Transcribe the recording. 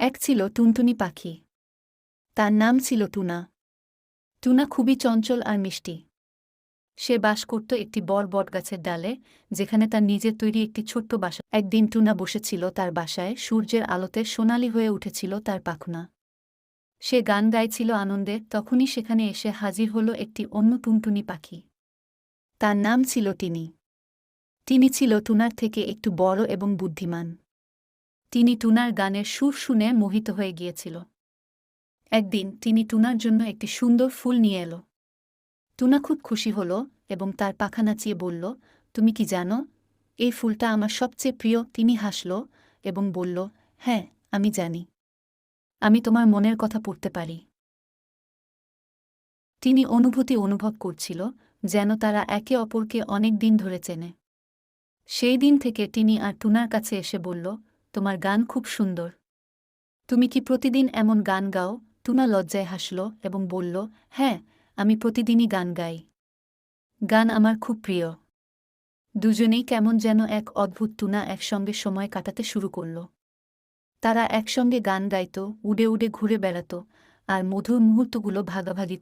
এক ছিল টুনটুনি পাখি। তার নাম ছিল টুনা। টুনা খুবই চঞ্চল আর মিষ্টি। সে বাস করত একটি বড় বটগাছের ডালে, যেখানে তার নিজের তৈরি একটি ছোট্ট বাসা। একদিন টুনা বসেছিল তার বাসায়, সূর্যের আলোতে সোনালি হয়ে উঠেছিল তার পাখনা। সে গান গাইছিল আনন্দে, তখনই সেখানে এসে হাজির হল একটি অন্য টুনটুনি পাখি। তার নাম ছিল টিনি। তিনি ছিল টুনার থেকে একটু বড় এবং বুদ্ধিমান। তিনি টুনার গানের সুর শুনে মোহিত হয়ে গিয়েছিল। একদিন তিনি টুনার জন্য একটি সুন্দর ফুল নিয়ে এলো। টুনা খুব খুশি হল এবং তার পাখা নাচিয়ে বলল, তুমি কি জানো, এই ফুলটা আমার সবচেয়ে প্রিয়। তিনি হাসল এবং বলল হ্যাঁ আমি জানি। আমি তোমার মনের কথা পড়তে পারি। তিনি অনুভূতি অনুভব করছিল যেন তারা একে অপরকে অনেক দিন ধরে চেনে। সেই দিন থেকে তিনি আর টুনার কাছে এসে বলল তোমার গান খুব সুন্দর। তুমি কি প্রতিদিন এমন গান গাও? টুনা লজ্জায় হাসল এবং বলল হ্যাঁ আমি প্রতিদিনই গান গাই। গান আমার খুব প্রিয়। দুজনেই কেমন যেন এক অদ্ভুত টুনা একসঙ্গে সময় কাটাতে শুরু করল। তারা একসঙ্গে গান গাইত, উড়ে উড়ে ঘুরে বেড়াত, আর মধুর মুহূর্তগুলো ভাগাভাগি